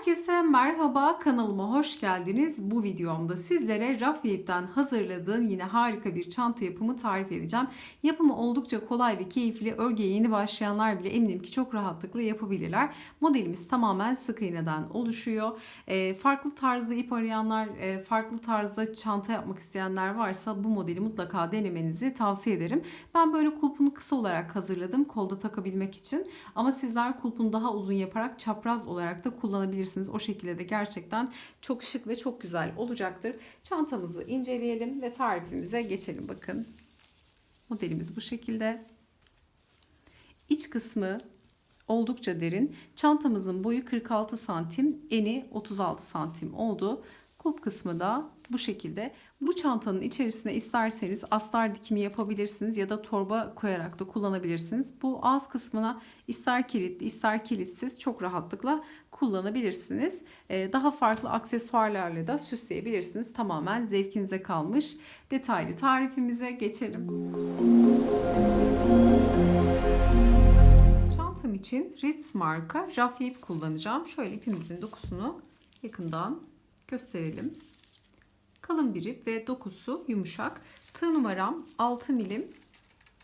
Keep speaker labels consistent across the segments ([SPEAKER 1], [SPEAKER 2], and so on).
[SPEAKER 1] Herkese merhaba kanalıma hoş geldiniz. Bu videomda sizlere raf ve ipten hazırladığım yine harika bir çanta yapımı tarif edeceğim. Yapımı oldukça kolay ve keyifli. Örgüye yeni başlayanlar bile eminim ki çok rahatlıkla yapabilirler. Modelimiz tamamen sık iğneden oluşuyor. E, farklı tarzda ip arayanlar, e, farklı tarzda çanta yapmak isteyenler varsa bu modeli mutlaka denemenizi tavsiye ederim. Ben böyle kulpunu kısa olarak hazırladım kolda takabilmek için. Ama sizler kulpunu daha uzun yaparak çapraz olarak da kullanabilirsiniz. O şekilde de gerçekten çok şık ve çok güzel olacaktır. Çantamızı inceleyelim ve tarifimize geçelim. Bakın modelimiz bu şekilde. İç kısmı oldukça derin. Çantamızın boyu 46 santim, eni 36 santim oldu. Kulp kısmı da bu şekilde. Bu çantanın içerisine isterseniz astar dikimi yapabilirsiniz ya da torba koyarak da kullanabilirsiniz. Bu ağız kısmına ister kilitli ister kilitsiz çok rahatlıkla kullanabilirsiniz. Ee, daha farklı aksesuarlarla da süsleyebilirsiniz. Tamamen zevkinize kalmış. Detaylı tarifimize geçelim. Çantam için Ritz marka raf kullanacağım. Şöyle ipimizin dokusunu yakından gösterelim. Kalın bir ip ve dokusu yumuşak. Tığ numaram 6 milim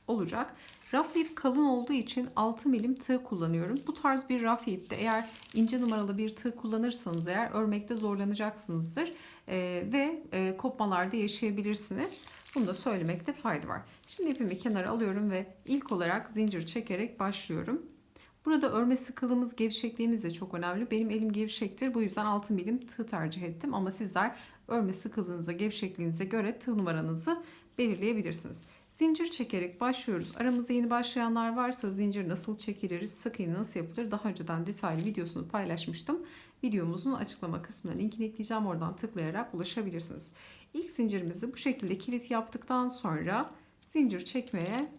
[SPEAKER 1] olacak. Raf ip kalın olduğu için 6 milim tığ kullanıyorum. Bu tarz bir raf ipte eğer ince numaralı bir tığ kullanırsanız eğer örmekte zorlanacaksınızdır. Ee, ve e, kopmalarda yaşayabilirsiniz. Bunu da söylemekte fayda var. Şimdi ipimi kenara alıyorum ve ilk olarak zincir çekerek başlıyorum. Burada örme sıkılığımız, gevşekliğimiz de çok önemli. Benim elim gevşektir. Bu yüzden 6 milim tığ tercih ettim. Ama sizler örme sıkılığınıza, gevşekliğinize göre tığ numaranızı belirleyebilirsiniz. Zincir çekerek başlıyoruz. Aramızda yeni başlayanlar varsa zincir nasıl çekilir, sık iğne nasıl yapılır daha önceden detaylı videosunu paylaşmıştım. Videomuzun açıklama kısmına linkini ekleyeceğim. Oradan tıklayarak ulaşabilirsiniz. İlk zincirimizi bu şekilde kilit yaptıktan sonra zincir çekmeye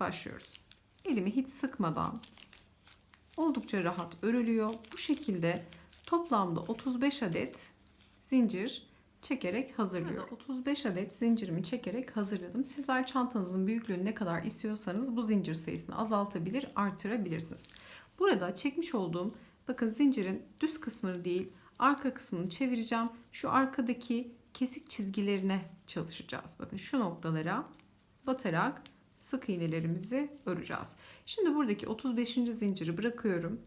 [SPEAKER 1] başlıyoruz. Elimi hiç sıkmadan oldukça rahat örülüyor. Bu şekilde toplamda 35 adet zincir çekerek hazırlıyorum. 35 adet zincirimi çekerek hazırladım. Sizler çantanızın büyüklüğünü ne kadar istiyorsanız bu zincir sayısını azaltabilir, artırabilirsiniz. Burada çekmiş olduğum bakın zincirin düz kısmını değil, arka kısmını çevireceğim. Şu arkadaki kesik çizgilerine çalışacağız. Bakın şu noktalara batarak sık iğnelerimizi öreceğiz. Şimdi buradaki 35. zinciri bırakıyorum.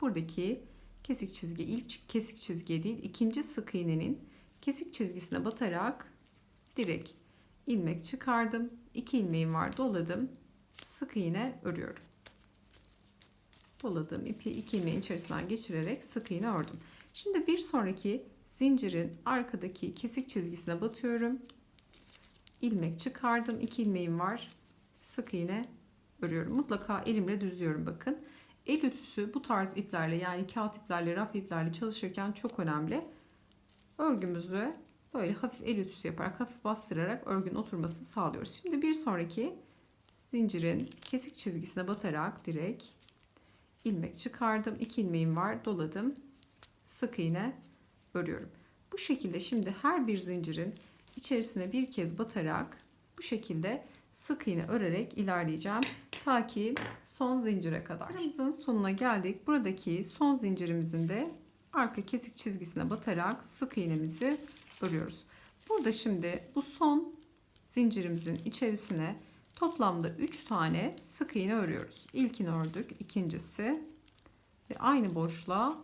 [SPEAKER 1] Buradaki kesik çizgi ilk kesik çizgi değil ikinci sık iğnenin kesik çizgisine batarak direkt ilmek çıkardım. 2 ilmeğim var doladım. Sık iğne örüyorum. Doladığım ipi iki ilmeğin içerisinden geçirerek sık iğne ördüm. Şimdi bir sonraki zincirin arkadaki kesik çizgisine batıyorum. ilmek çıkardım. 2 ilmeğim var sık iğne örüyorum. Mutlaka elimle düzlüyorum bakın. El ütüsü bu tarz iplerle yani kağıt iplerle, raf iplerle çalışırken çok önemli. Örgümüzü böyle hafif el ütüsü yaparak, hafif bastırarak örgünün oturmasını sağlıyoruz. Şimdi bir sonraki zincirin kesik çizgisine batarak direkt ilmek çıkardım. 2 ilmeğim var, doladım. Sık iğne örüyorum. Bu şekilde şimdi her bir zincirin içerisine bir kez batarak bu şekilde sık iğne örerek ilerleyeceğim. Ta ki son zincire kadar. Sıramızın sonuna geldik. Buradaki son zincirimizin de arka kesik çizgisine batarak sık iğnemizi örüyoruz. Burada şimdi bu son zincirimizin içerisine toplamda 3 tane sık iğne örüyoruz. İlkini ördük, ikincisi ve aynı boşluğa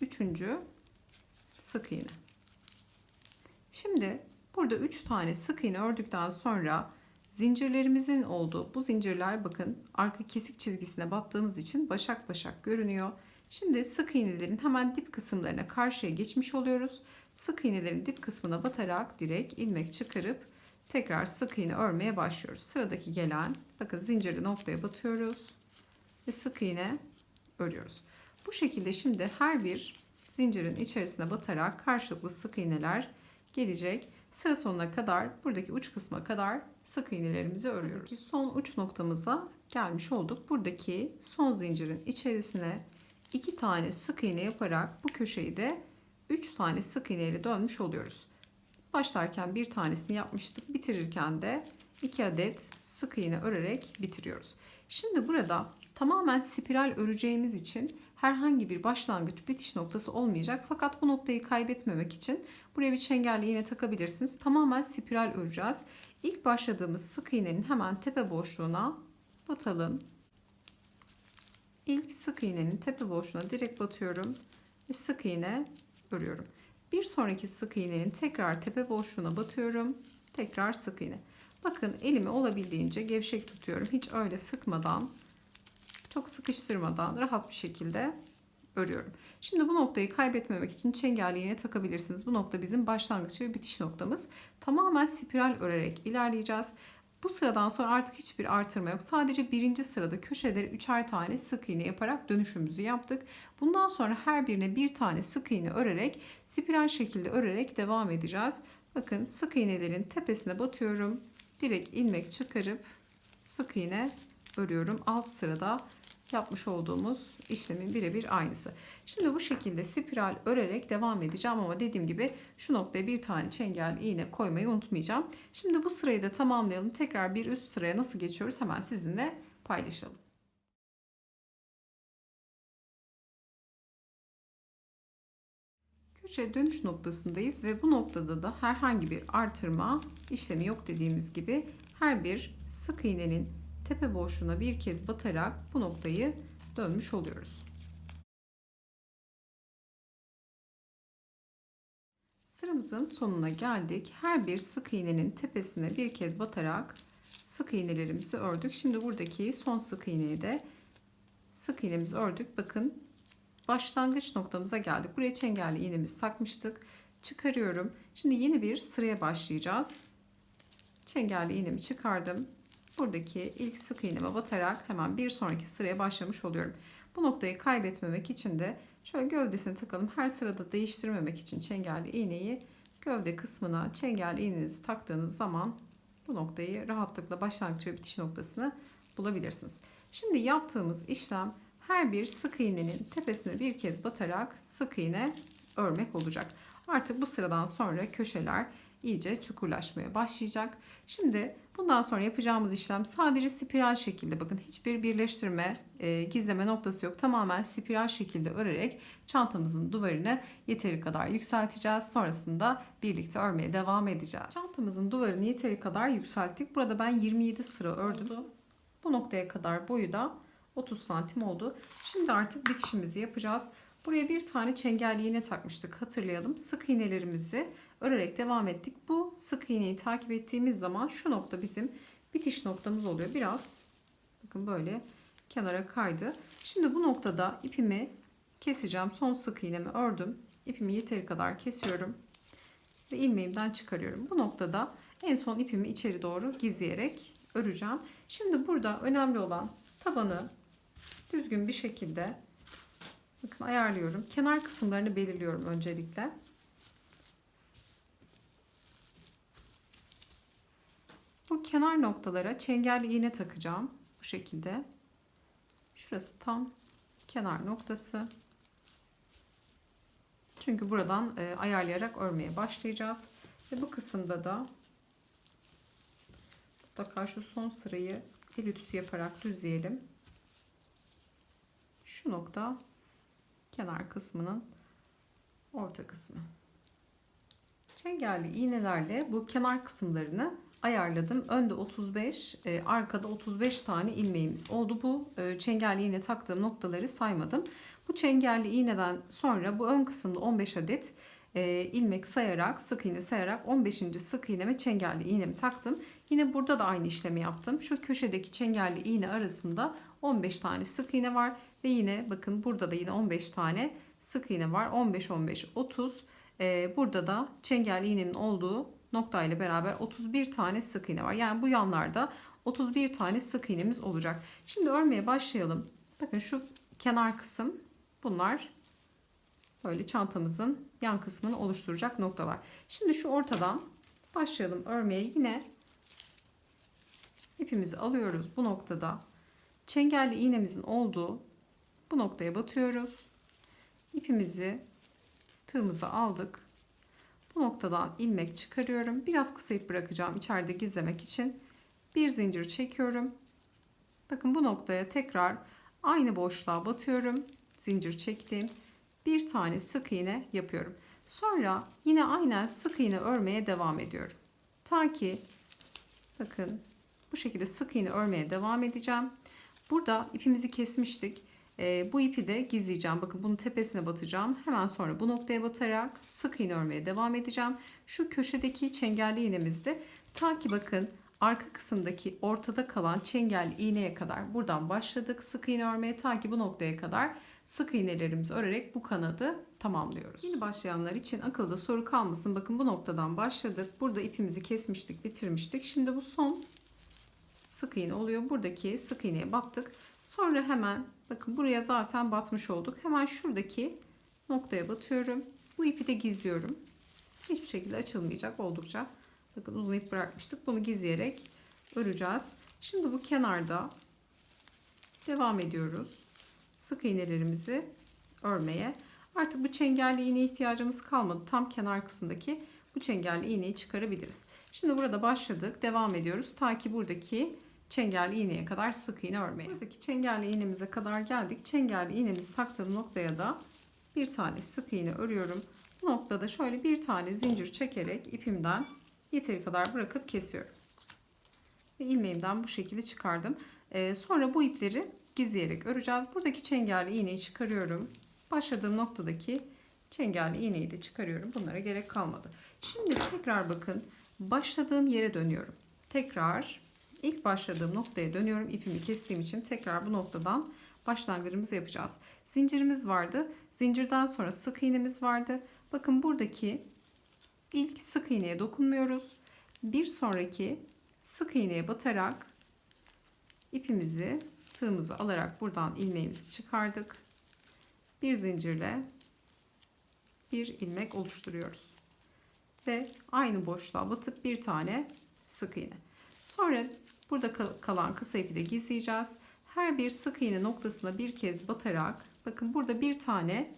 [SPEAKER 1] üçüncü sık iğne. Şimdi burada 3 tane sık iğne ördükten sonra Zincirlerimizin olduğu bu zincirler bakın arka kesik çizgisine battığımız için başak başak görünüyor. Şimdi sık iğnelerin hemen dip kısımlarına karşıya geçmiş oluyoruz. Sık iğnelerin dip kısmına batarak direkt ilmek çıkarıp tekrar sık iğne örmeye başlıyoruz. Sıradaki gelen bakın zincirli noktaya batıyoruz ve sık iğne örüyoruz. Bu şekilde şimdi her bir zincirin içerisine batarak karşılıklı sık iğneler gelecek. Sıra sonuna kadar buradaki uç kısma kadar sık iğnelerimizi örüyoruz. Buradaki son uç noktamıza gelmiş olduk. Buradaki son zincirin içerisine iki tane sık iğne yaparak bu köşeyi de 3 tane sık iğne ile dönmüş oluyoruz. Başlarken bir tanesini yapmıştık. Bitirirken de 2 adet sık iğne örerek bitiriyoruz. Şimdi burada tamamen spiral öreceğimiz için herhangi bir başlangıç bitiş noktası olmayacak. Fakat bu noktayı kaybetmemek için buraya bir çengelli iğne takabilirsiniz. Tamamen spiral öreceğiz. İlk başladığımız sık iğnenin hemen tepe boşluğuna batalım. İlk sık iğnenin tepe boşluğuna direkt batıyorum ve sık iğne örüyorum. Bir sonraki sık iğnenin tekrar tepe boşluğuna batıyorum. Tekrar sık iğne. Bakın elimi olabildiğince gevşek tutuyorum. Hiç öyle sıkmadan, çok sıkıştırmadan rahat bir şekilde örüyorum. Şimdi bu noktayı kaybetmemek için çengelli iğne takabilirsiniz. Bu nokta bizim başlangıç ve bitiş noktamız. Tamamen spiral örerek ilerleyeceğiz. Bu sıradan sonra artık hiçbir artırma yok. Sadece birinci sırada köşeleri üçer tane sık iğne yaparak dönüşümüzü yaptık. Bundan sonra her birine bir tane sık iğne örerek spiral şekilde örerek devam edeceğiz. Bakın sık iğnelerin tepesine batıyorum. Direkt ilmek çıkarıp sık iğne örüyorum. Alt sırada yapmış olduğumuz işlemin birebir aynısı. Şimdi bu şekilde spiral örerek devam edeceğim ama dediğim gibi şu noktaya bir tane çengelli iğne koymayı unutmayacağım. Şimdi bu sırayı da tamamlayalım. Tekrar bir üst sıraya nasıl geçiyoruz hemen sizinle paylaşalım. Köşe dönüş noktasındayız ve bu noktada da herhangi bir artırma işlemi yok dediğimiz gibi her bir sık iğnenin tepe boşluğuna bir kez batarak bu noktayı dönmüş oluyoruz. Sıramızın sonuna geldik. Her bir sık iğnenin tepesine bir kez batarak sık iğnelerimizi ördük. Şimdi buradaki son sık iğneyi de sık iğnemizi ördük. Bakın başlangıç noktamıza geldik. Buraya çengelli iğnemizi takmıştık. Çıkarıyorum. Şimdi yeni bir sıraya başlayacağız. Çengelli iğnemi çıkardım. Buradaki ilk sık iğneme batarak hemen bir sonraki sıraya başlamış oluyorum. Bu noktayı kaybetmemek için de şöyle gövdesini takalım. Her sırada değiştirmemek için çengelli iğneyi gövde kısmına çengelli iğnenizi taktığınız zaman bu noktayı rahatlıkla başlangıç ve bitiş noktasını bulabilirsiniz. Şimdi yaptığımız işlem her bir sık iğnenin tepesine bir kez batarak sık iğne örmek olacak. Artık bu sıradan sonra köşeler iyice çukurlaşmaya başlayacak. Şimdi bundan sonra yapacağımız işlem sadece spiral şekilde bakın hiçbir birleştirme, e, gizleme noktası yok. Tamamen spiral şekilde örerek çantamızın duvarını yeteri kadar yükselteceğiz. Sonrasında birlikte örmeye devam edeceğiz. Çantamızın duvarını yeteri kadar yükselttik. Burada ben 27 sıra ördüm. Bu noktaya kadar boyu da 30 santim oldu. Şimdi artık bitişimizi yapacağız. Buraya bir tane çengelli iğne takmıştık hatırlayalım. Sık iğnelerimizi örerek devam ettik. Bu sık iğneyi takip ettiğimiz zaman şu nokta bizim bitiş noktamız oluyor. Biraz bakın böyle kenara kaydı. Şimdi bu noktada ipimi keseceğim. Son sık iğnemi ördüm. İpimi yeteri kadar kesiyorum. Ve ilmeğimden çıkarıyorum. Bu noktada en son ipimi içeri doğru gizleyerek öreceğim. Şimdi burada önemli olan tabanı düzgün bir şekilde bakın ayarlıyorum. Kenar kısımlarını belirliyorum öncelikle. Bu kenar noktalara çengelli iğne takacağım. Bu şekilde. Şurası tam kenar noktası. Çünkü buradan e, ayarlayarak örmeye başlayacağız. Ve bu kısımda da mutlaka şu son sırayı el ütüsü yaparak düzleyelim. Şu nokta kenar kısmının orta kısmı. Çengelli iğnelerle bu kenar kısımlarını ayarladım. Önde 35, e, arkada 35 tane ilmeğimiz oldu. Bu e, çengelli iğne taktığım noktaları saymadım. Bu çengelli iğneden sonra bu ön kısımda 15 adet e, ilmek sayarak, sık iğne sayarak 15. sık iğneme çengelli iğnemi taktım. Yine burada da aynı işlemi yaptım. Şu köşedeki çengelli iğne arasında 15 tane sık iğne var ve yine bakın burada da yine 15 tane sık iğne var. 15 15 30. Ee, burada da çengelli iğnenin olduğu nokta ile beraber 31 tane sık iğne var. Yani bu yanlarda 31 tane sık iğnemiz olacak. Şimdi örmeye başlayalım. Bakın şu kenar kısım bunlar böyle çantamızın yan kısmını oluşturacak noktalar. Şimdi şu ortadan başlayalım örmeye. Yine ipimizi alıyoruz bu noktada. Çengelli iğnemizin olduğu bu noktaya batıyoruz. İpimizi tığımıza aldık. Bu noktadan ilmek çıkarıyorum. Biraz kısa ip bırakacağım içeride gizlemek için. Bir zincir çekiyorum. Bakın bu noktaya tekrar aynı boşluğa batıyorum. zincir çektim. Bir tane sık iğne yapıyorum. Sonra yine aynen sık iğne örmeye devam ediyorum. Ta ki bakın bu şekilde sık iğne örmeye devam edeceğim. Burada ipimizi kesmiştik. Ee, bu ipi de gizleyeceğim. Bakın bunun tepesine batacağım. Hemen sonra bu noktaya batarak sık iğne örmeye devam edeceğim. Şu köşedeki çengelli iğnemizde ta ki bakın arka kısımdaki ortada kalan çengelli iğneye kadar buradan başladık. Sık iğne örmeye ta ki bu noktaya kadar sık iğnelerimizi örerek bu kanadı tamamlıyoruz. Yeni başlayanlar için akılda soru kalmasın. Bakın bu noktadan başladık. Burada ipimizi kesmiştik, bitirmiştik. Şimdi bu son sık iğne oluyor. Buradaki sık iğneye battık. Sonra hemen bakın buraya zaten batmış olduk. Hemen şuradaki noktaya batıyorum. Bu ipi de gizliyorum. Hiçbir şekilde açılmayacak oldukça. Bakın uzun ip bırakmıştık. Bunu gizleyerek öreceğiz. Şimdi bu kenarda devam ediyoruz. Sık iğnelerimizi örmeye. Artık bu çengelli iğneye ihtiyacımız kalmadı. Tam kenar kısımdaki bu çengelli iğneyi çıkarabiliriz. Şimdi burada başladık. Devam ediyoruz. Ta ki buradaki çengelli iğneye kadar sık iğne örmeye. Buradaki çengelli iğnemize kadar geldik. Çengelli iğnemizi taktığım noktaya da bir tane sık iğne örüyorum. Bu noktada şöyle bir tane zincir çekerek ipimden yeteri kadar bırakıp kesiyorum. Ve ilmeğimden bu şekilde çıkardım. Ee, sonra bu ipleri gizleyerek öreceğiz. Buradaki çengelli iğneyi çıkarıyorum. Başladığım noktadaki çengelli iğneyi de çıkarıyorum. Bunlara gerek kalmadı. Şimdi tekrar bakın başladığım yere dönüyorum. Tekrar ilk başladığım noktaya dönüyorum. İpimi kestiğim için tekrar bu noktadan başlangıcımızı yapacağız. Zincirimiz vardı. Zincirden sonra sık iğnemiz vardı. Bakın buradaki ilk sık iğneye dokunmuyoruz. Bir sonraki sık iğneye batarak ipimizi tığımızı alarak buradan ilmeğimizi çıkardık. Bir zincirle bir ilmek oluşturuyoruz. Ve aynı boşluğa batıp bir tane sık iğne. Sonra burada kalan kısa ipi de gizleyeceğiz. Her bir sık iğne noktasına bir kez batarak bakın burada bir tane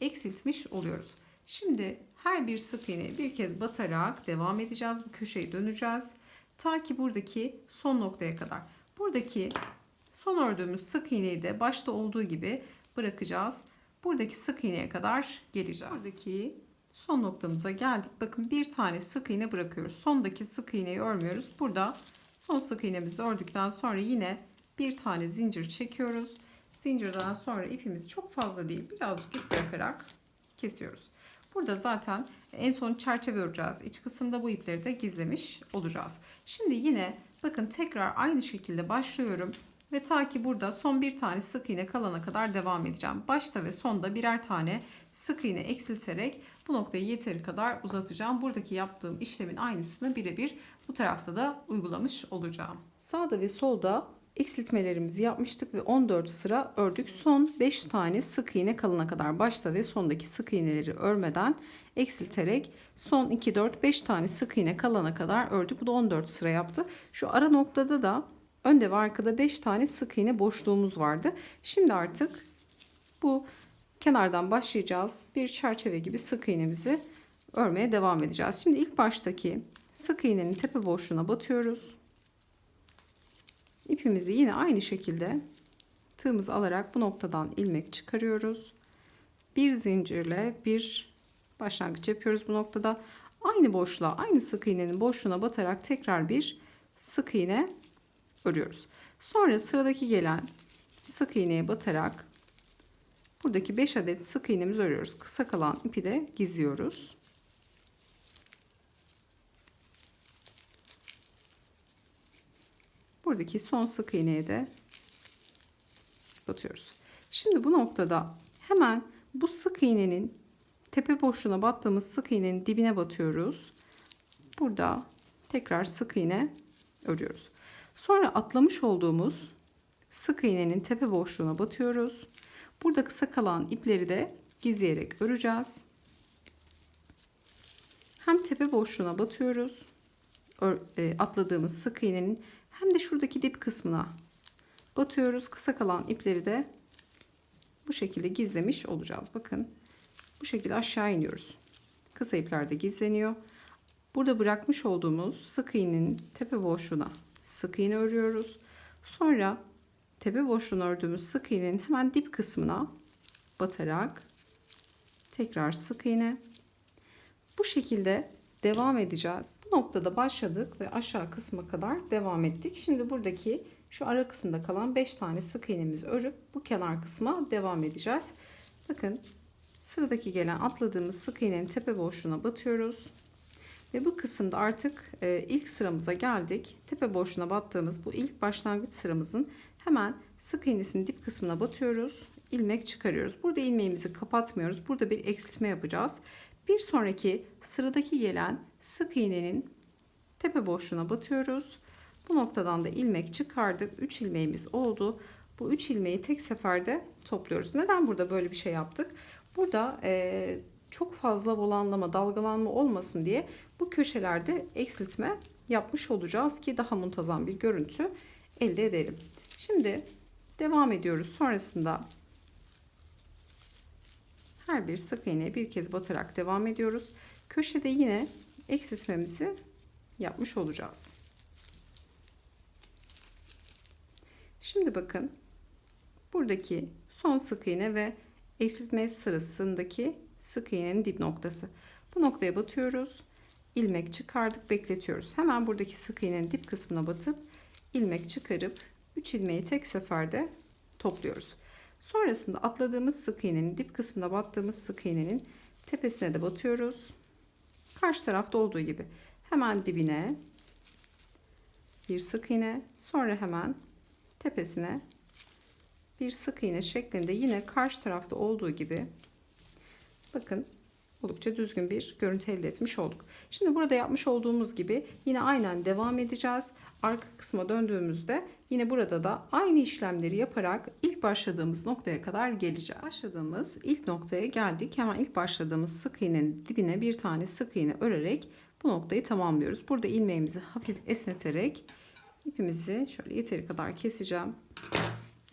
[SPEAKER 1] eksiltmiş oluyoruz. Şimdi her bir sık iğneye bir kez batarak devam edeceğiz. Bu köşeyi döneceğiz. Ta ki buradaki son noktaya kadar. Buradaki son ördüğümüz sık iğneyi de başta olduğu gibi bırakacağız. Buradaki sık iğneye kadar geleceğiz. Buradaki son noktamıza geldik. Bakın bir tane sık iğne bırakıyoruz. Sondaki sık iğneyi örmüyoruz. Burada son sık iğnemizi ördükten sonra yine bir tane zincir çekiyoruz. Zincirden sonra ipimizi çok fazla değil birazcık ip bırakarak kesiyoruz. Burada zaten en son çerçeve öreceğiz. İç kısımda bu ipleri de gizlemiş olacağız. Şimdi yine bakın tekrar aynı şekilde başlıyorum. Ve ta ki burada son bir tane sık iğne kalana kadar devam edeceğim. Başta ve sonda birer tane sık iğne eksilterek bu noktayı yeteri kadar uzatacağım. Buradaki yaptığım işlemin aynısını birebir bu tarafta da uygulamış olacağım. Sağda ve solda eksiltmelerimizi yapmıştık ve 14 sıra ördük. Son 5 tane sık iğne kalana kadar başta ve sondaki sık iğneleri örmeden eksilterek son 2 4 5 tane sık iğne kalana kadar ördük. Bu da 14 sıra yaptı. Şu ara noktada da önde ve arkada 5 tane sık iğne boşluğumuz vardı. Şimdi artık bu kenardan başlayacağız. Bir çerçeve gibi sık iğnemizi örmeye devam edeceğiz. Şimdi ilk baştaki sık iğnenin tepe boşluğuna batıyoruz. İpimizi yine aynı şekilde tığımızı alarak bu noktadan ilmek çıkarıyoruz. Bir zincirle bir başlangıç yapıyoruz bu noktada. Aynı boşluğa, aynı sık iğnenin boşluğuna batarak tekrar bir sık iğne örüyoruz. Sonra sıradaki gelen sık iğneye batarak buradaki 5 adet sık iğnemizi örüyoruz. Kısa kalan ipi de gizliyoruz. Buradaki son sık iğneye de batıyoruz. Şimdi bu noktada hemen bu sık iğnenin tepe boşluğuna battığımız sık iğnenin dibine batıyoruz. Burada tekrar sık iğne örüyoruz. Sonra atlamış olduğumuz sık iğnenin tepe boşluğuna batıyoruz. Burada kısa kalan ipleri de gizleyerek öreceğiz. Hem tepe boşluğuna batıyoruz. E, atladığımız sık iğnenin hem de şuradaki dip kısmına batıyoruz. Kısa kalan ipleri de bu şekilde gizlemiş olacağız. Bakın bu şekilde aşağı iniyoruz. Kısa ipler de gizleniyor. Burada bırakmış olduğumuz sık iğnenin tepe boşluğuna sık iğne örüyoruz. Sonra tepe boşluğuna ördüğümüz sık iğnenin hemen dip kısmına batarak tekrar sık iğne. Bu şekilde devam edeceğiz. Bu noktada başladık ve aşağı kısma kadar devam ettik. Şimdi buradaki şu ara kısımda kalan 5 tane sık iğnemizi örüp bu kenar kısma devam edeceğiz. Bakın sıradaki gelen atladığımız sık iğnenin tepe boşluğuna batıyoruz. Ve bu kısımda artık e, ilk sıramıza geldik. Tepe boşluğuna battığımız bu ilk başlangıç sıramızın hemen sık iğnesinin dip kısmına batıyoruz. ilmek çıkarıyoruz. Burada ilmeğimizi kapatmıyoruz. Burada bir eksiltme yapacağız. Bir sonraki sıradaki gelen sık iğnenin tepe boşluğuna batıyoruz. Bu noktadan da ilmek çıkardık. 3 ilmeğimiz oldu. Bu 3 ilmeği tek seferde topluyoruz. Neden burada böyle bir şey yaptık? Burada e, fazla volanlama, dalgalanma olmasın diye bu köşelerde eksiltme yapmış olacağız ki daha muntazam bir görüntü elde edelim. Şimdi devam ediyoruz. Sonrasında her bir sık iğneye bir kez batarak devam ediyoruz. Köşede yine eksiltmemizi yapmış olacağız. Şimdi bakın buradaki son sık iğne ve eksiltme sırasındaki sık iğnenin dip noktası. Bu noktaya batıyoruz. ilmek çıkardık, bekletiyoruz. Hemen buradaki sık iğnenin dip kısmına batıp ilmek çıkarıp 3 ilmeği tek seferde topluyoruz. Sonrasında atladığımız sık iğnenin dip kısmına battığımız sık iğnenin tepesine de batıyoruz. Karşı tarafta olduğu gibi hemen dibine bir sık iğne, sonra hemen tepesine bir sık iğne şeklinde yine karşı tarafta olduğu gibi bakın oldukça düzgün bir görüntü elde etmiş olduk. Şimdi burada yapmış olduğumuz gibi yine aynen devam edeceğiz. Arka kısma döndüğümüzde yine burada da aynı işlemleri yaparak ilk başladığımız noktaya kadar geleceğiz. Başladığımız ilk noktaya geldik. Hemen ilk başladığımız sık iğnenin dibine bir tane sık iğne örerek bu noktayı tamamlıyoruz. Burada ilmeğimizi hafif esneterek ipimizi şöyle yeteri kadar keseceğim.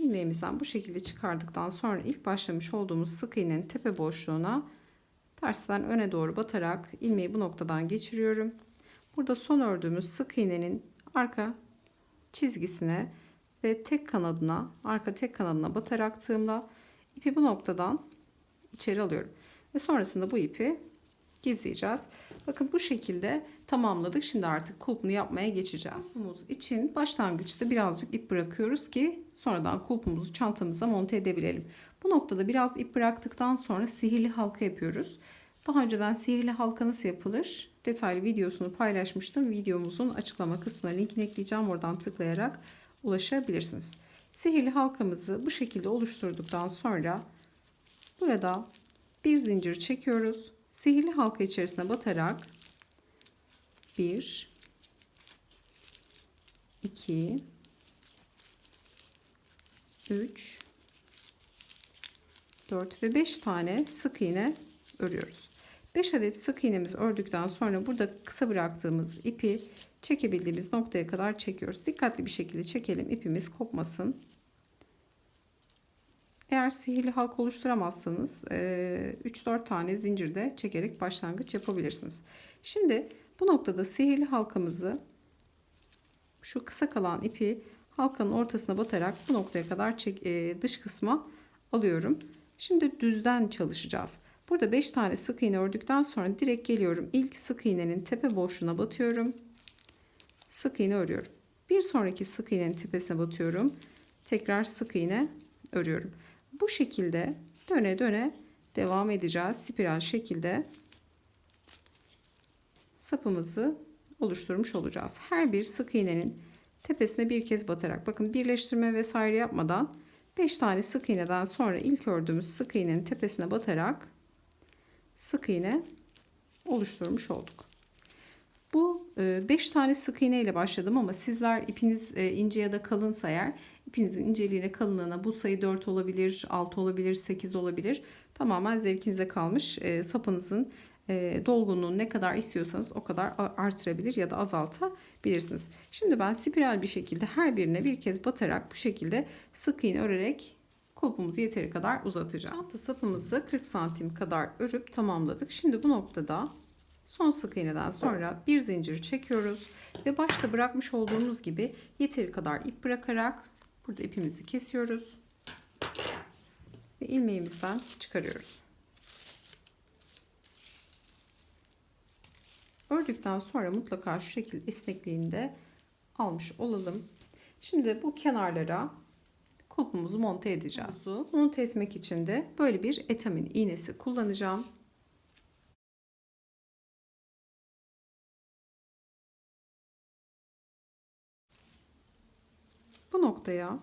[SPEAKER 1] İlmeğimizden bu şekilde çıkardıktan sonra ilk başlamış olduğumuz sık iğnenin tepe boşluğuna tersten öne doğru batarak ilmeği bu noktadan geçiriyorum. Burada son ördüğümüz sık iğnenin arka çizgisine ve tek kanadına, arka tek kanadına batarak ipi bu noktadan içeri alıyorum. Ve sonrasında bu ipi gizleyeceğiz. Bakın bu şekilde tamamladık. Şimdi artık kulpunu yapmaya geçeceğiz. Kulpumuz için başlangıçta birazcık ip bırakıyoruz ki sonradan kulpumuzu çantamıza monte edebilelim. Bu noktada biraz ip bıraktıktan sonra sihirli halka yapıyoruz. Daha önceden sihirli halka nasıl yapılır? Detaylı videosunu paylaşmıştım. Videomuzun açıklama kısmına linkini ekleyeceğim. Oradan tıklayarak ulaşabilirsiniz. Sihirli halkamızı bu şekilde oluşturduktan sonra burada bir zincir çekiyoruz. Sihirli halka içerisine batarak 1 2 3 4 ve 5 tane sık iğne örüyoruz. 5 adet sık iğnemizi ördükten sonra burada kısa bıraktığımız ipi çekebildiğimiz noktaya kadar çekiyoruz. Dikkatli bir şekilde çekelim ipimiz kopmasın. Eğer sihirli halk oluşturamazsanız 3-4 tane zincirde çekerek başlangıç yapabilirsiniz. Şimdi bu noktada sihirli halkamızı şu kısa kalan ipi halkanın ortasına batarak bu noktaya kadar çek, dış kısma alıyorum. Şimdi düzden çalışacağız. Burada 5 tane sık iğne ördükten sonra direkt geliyorum. İlk sık iğnenin tepe boşluğuna batıyorum. Sık iğne örüyorum. Bir sonraki sık iğnenin tepesine batıyorum. Tekrar sık iğne örüyorum. Bu şekilde döne döne devam edeceğiz. Spiral şekilde sapımızı oluşturmuş olacağız. Her bir sık iğnenin tepesine bir kez batarak bakın birleştirme vesaire yapmadan 5 tane sık iğneden sonra ilk ördüğümüz sık iğnenin tepesine batarak sık iğne oluşturmuş olduk. Bu 5 e, tane sık iğne ile başladım ama sizler ipiniz e, ince ya da kalınsa eğer ipinizin inceliğine kalınlığına bu sayı 4 olabilir, 6 olabilir, 8 olabilir. Tamamen zevkinize kalmış. E, dolgunluğunu ne kadar istiyorsanız o kadar artırabilir ya da azaltabilirsiniz. Şimdi ben spiral bir şekilde her birine bir kez batarak bu şekilde sık iğne örerek kulpumuzu yeteri kadar uzatacağım. Çanta sapımızı 40 santim kadar örüp tamamladık. Şimdi bu noktada son sık iğneden sonra bir zincir çekiyoruz ve başta bırakmış olduğumuz gibi yeteri kadar ip bırakarak burada ipimizi kesiyoruz. Ve ilmeğimizden çıkarıyoruz. Ördükten sonra mutlaka şu şekilde esnekliğini de almış olalım. Şimdi bu kenarlara kulpumuzu monte edeceğiz. Monte etmek için de böyle bir etamin iğnesi kullanacağım. Bu noktaya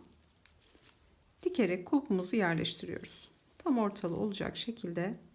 [SPEAKER 1] dikerek kulpumuzu yerleştiriyoruz. Tam ortalı olacak şekilde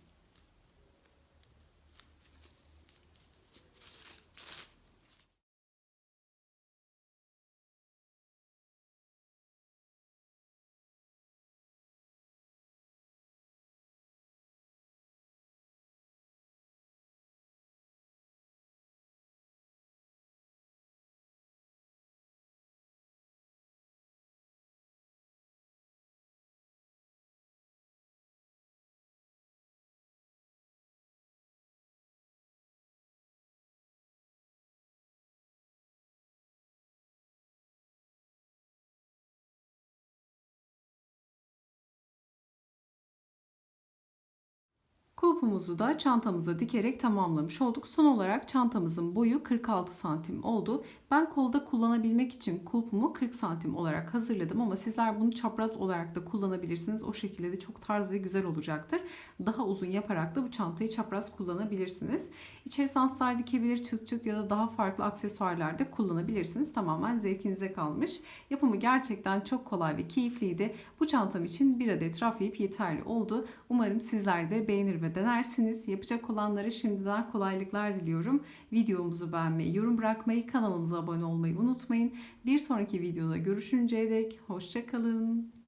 [SPEAKER 1] Kulpumuzu da çantamıza dikerek tamamlamış olduk. Son olarak çantamızın boyu 46 santim oldu. Ben kolda kullanabilmek için kulpumu 40 santim olarak hazırladım ama sizler bunu çapraz olarak da kullanabilirsiniz. O şekilde de çok tarz ve güzel olacaktır. Daha uzun yaparak da bu çantayı çapraz kullanabilirsiniz. İçerisine astar dikebilir, çıt çıt ya da daha farklı aksesuarlar da kullanabilirsiniz. Tamamen zevkinize kalmış. Yapımı gerçekten çok kolay ve keyifliydi. Bu çantam için bir adet raf ip yeterli oldu. Umarım sizler de beğenir ve denersiniz. Yapacak olanlara şimdiden kolaylıklar diliyorum. Videomuzu beğenmeyi, yorum bırakmayı, kanalımıza abone olmayı unutmayın. Bir sonraki videoda görüşünceye dek hoşçakalın.